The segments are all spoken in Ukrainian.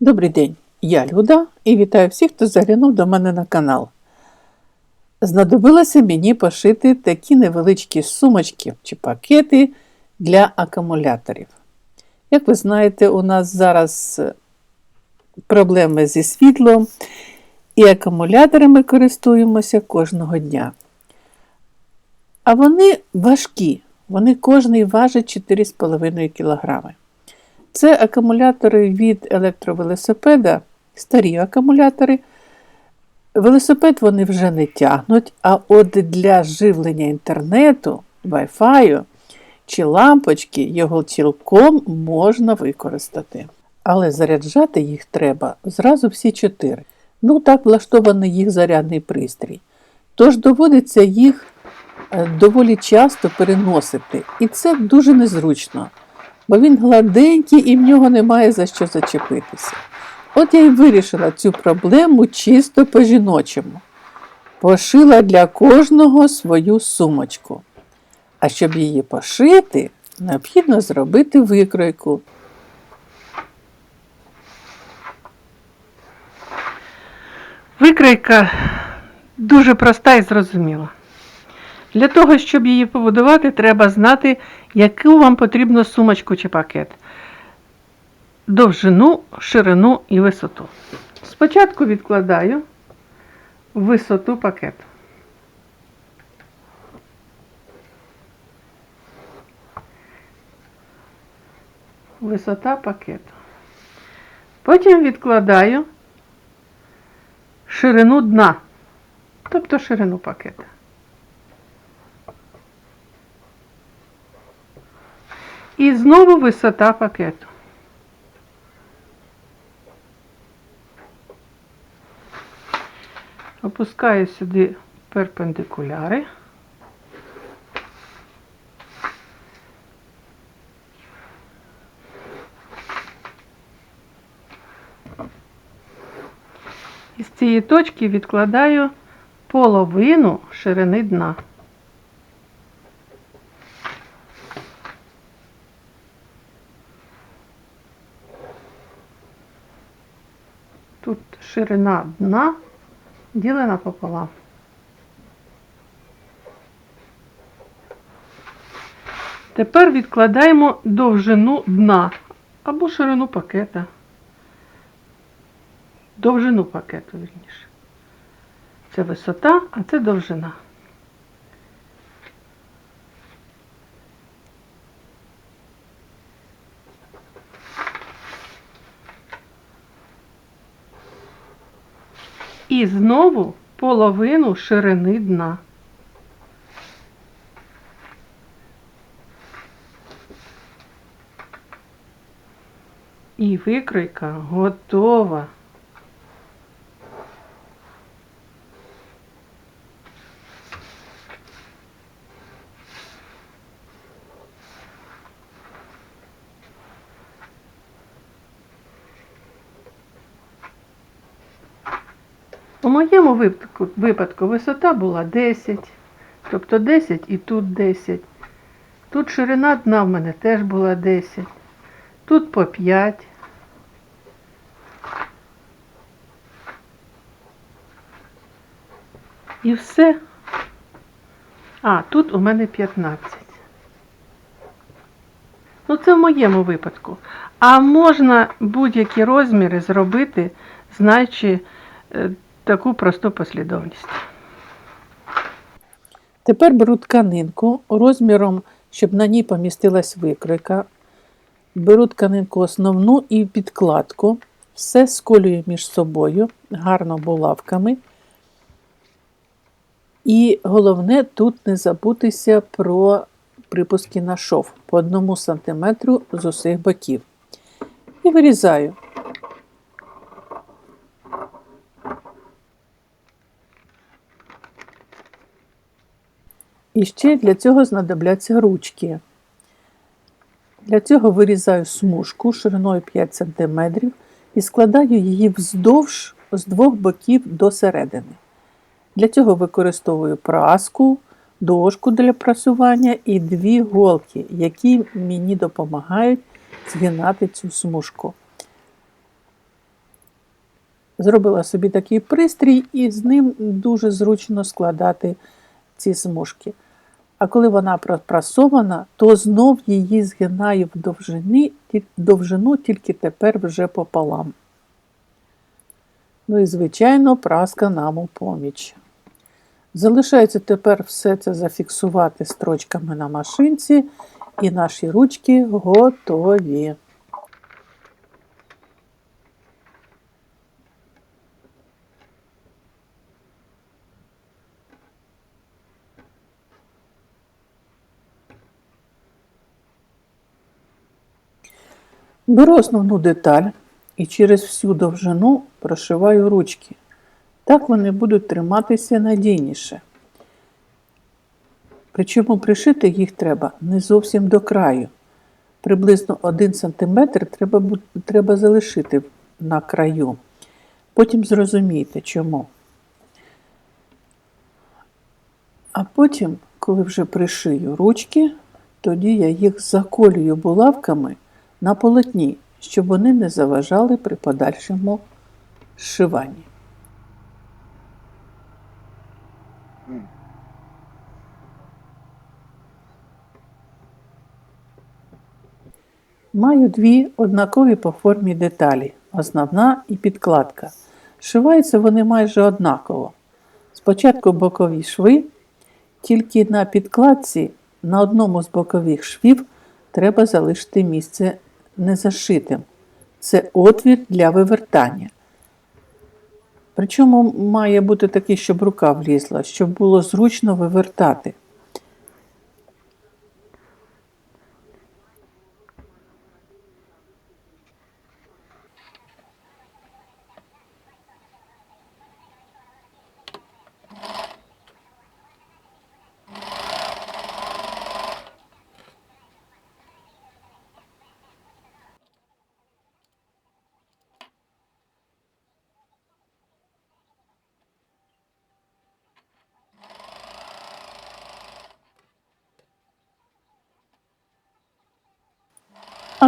Добрий день, я Люда і вітаю всіх, хто заглянув до мене на канал. Знадобилося мені пошити такі невеличкі сумочки чи пакети для акумуляторів. Як ви знаєте, у нас зараз проблеми зі світлом, і акумуляторами користуємося кожного дня. А вони важкі, вони кожний важить 4,5 кг. Це акумулятори від електровелосипеда, старі акумулятори. Велосипед вони вже не тягнуть, а от для живлення інтернету, Wi-Fi чи лампочки його цілком можна використати. Але заряджати їх треба зразу всі чотири. Ну, так влаштований їх зарядний пристрій. Тож доводиться їх е, доволі часто переносити. І це дуже незручно бо він гладенький і в нього немає за що зачепитися. От я й вирішила цю проблему чисто по-жіночому. Пошила для кожного свою сумочку. А щоб її пошити, необхідно зробити викройку. Викройка дуже проста і зрозуміла. Для того, щоб її побудувати, треба знати, яку вам потрібно сумочку чи пакет. Довжину, ширину і висоту. Спочатку відкладаю висоту пакету. Висота пакету. Потім відкладаю ширину дна, тобто ширину пакета. І знову висота пакету. Опускаю сюди перпендикуляри. І з цієї точки відкладаю половину ширини дна. Тут ширина дна ділена пополам. Тепер відкладаємо довжину дна або ширину пакета. Довжину пакету, вірніше. Це висота, а це довжина. І знову половину ширини дна. І викройка готова. У моєму випадку, випадку висота була 10, тобто 10 і тут 10. Тут ширина дна в мене теж була 10. Тут по 5. І все. А, тут у мене 15. Ну, це в моєму випадку. А можна будь-які розміри зробити, знаючи е, таку просту послідовність. Тепер беру тканинку розміром, щоб на ній помістилась викройка. Беру тканинку основну і підкладку. Все сколюю між собою, гарно булавками. І головне тут не забутися про припуски на шов по 1 см з усіх боків. І вирізаю. І ще для цього знадобляться ручки. Для цього вирізаю смужку шириною 5 см і складаю її вздовж з двох боків до середини. Для цього використовую праску, дошку для прасування і дві голки, які мені допомагають згинати цю смужку. Зробила собі такий пристрій, і з ним дуже зручно складати ці смужки. А коли вона пропрасована, то знов її згинає в довжини, довжину тільки тепер вже пополам. Ну і, звичайно, праска нам у поміч. Залишається тепер все це зафіксувати строчками на машинці, і наші ручки готові. Беру основну деталь і через всю довжину прошиваю ручки. Так вони будуть триматися надійніше. Причому пришити їх треба не зовсім до краю. Приблизно 1 см треба, треба залишити на краю. Потім зрозумієте, чому. А потім, коли вже пришию ручки, тоді я їх заколюю булавками на полотні, щоб вони не заважали при подальшому зшиванні. Маю дві однакові по формі деталі основна і підкладка. Шиваються вони майже однаково. Спочатку бокові шви, тільки на підкладці на одному з бокових швів треба залишити місце незашитим. Це отвір для вивертання. Причому має бути такий, щоб рука влізла, щоб було зручно вивертати.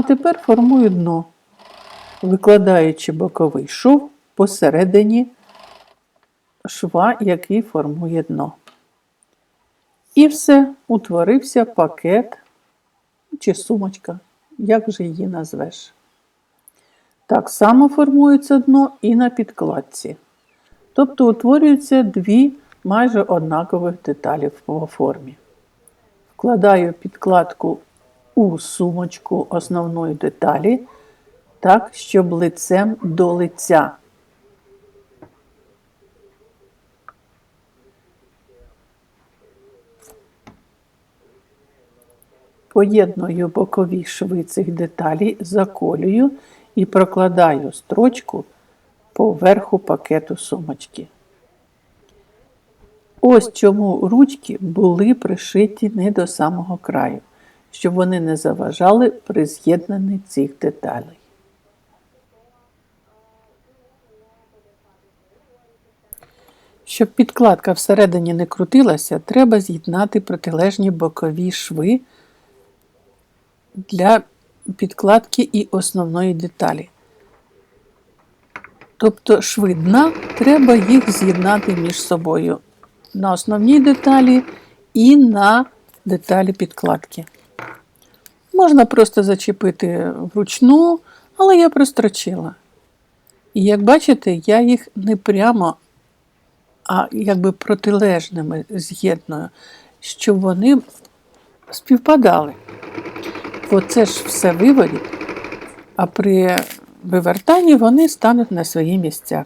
А тепер формую дно, викладаючи боковий шов посередині шва, який формує дно. І все, утворився пакет чи сумочка, як же її назвеш. Так само формується дно і на підкладці. Тобто утворюються дві майже однакових деталі по формі. Вкладаю підкладку у сумочку основної деталі, так, щоб лицем до лиця. Поєдную бокові шви цих деталей, заколюю і прокладаю строчку по верху пакету сумочки. Ось чому ручки були пришиті не до самого краю, щоб вони не заважали при з'єднанні цих деталей. Щоб підкладка всередині не крутилася, треба з'єднати протилежні бокові шви для підкладки і основної деталі. Тобто шви дна треба їх з'єднати між собою на основній деталі і на деталі підкладки. Можна просто зачепити вручну, але я прострочила. І як бачите, я їх не прямо, а якби протилежними з'єдную, щоб вони співпадали. Оце ж все виворіт, а при вивертанні вони стануть на свої місця.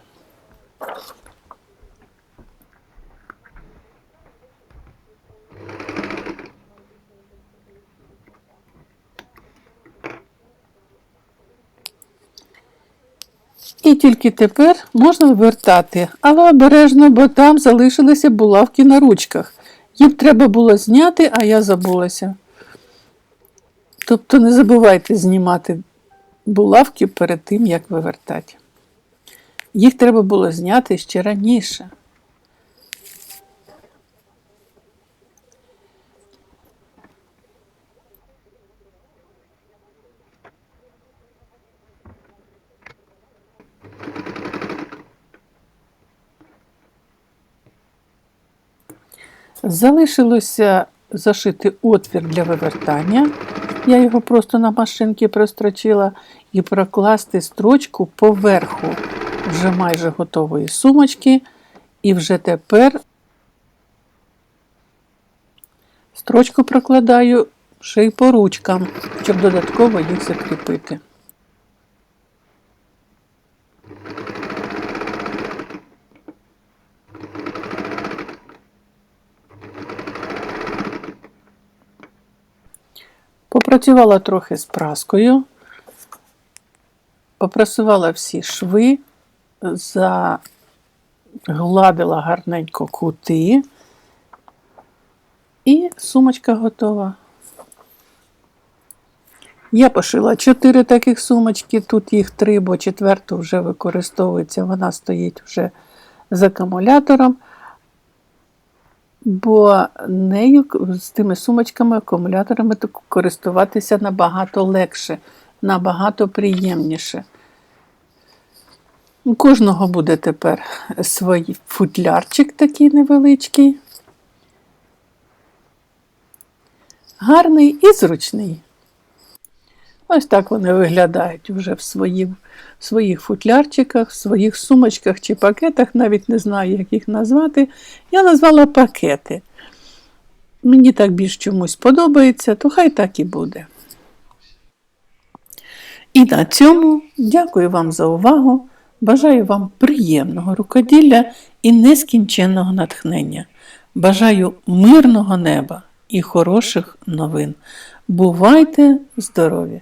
Тільки тепер можна вертати, але обережно, бо там залишилися булавки на ручках. Їх треба було зняти, а я забулася. Тобто не забувайте знімати булавки перед тим, як вивертати. Їх треба було зняти ще раніше. Залишилося зашити отвір для вивертання. Я його просто на машинці прострочила і прокласти строчку поверху вже майже готової сумочки. І вже тепер строчку прокладаю ще й по ручкам, щоб додатково їх закріпити. Попрацювала трохи з праскою, попрасувала всі шви, загладила гарненько кути, і сумочка готова. Я пошила чотири таких сумочки, тут їх три, бо четверту вже використовується, вона стоїть вже з акумулятором. Бо нею з тими сумочками, акумуляторами користуватися набагато легше, набагато приємніше. У кожного буде тепер свій футлярчик такий невеличкий. Гарний і зручний. Ось так вони виглядають вже в, свої, в своїх футлярчиках, в своїх сумочках чи пакетах, навіть не знаю, як їх назвати. Я назвала пакети. Мені так більш чомусь подобається, то хай так і буде. І на цьому дякую вам за увагу. Бажаю вам приємного рукоділля і нескінченного натхнення. Бажаю мирного неба і хороших новин. Бувайте здорові!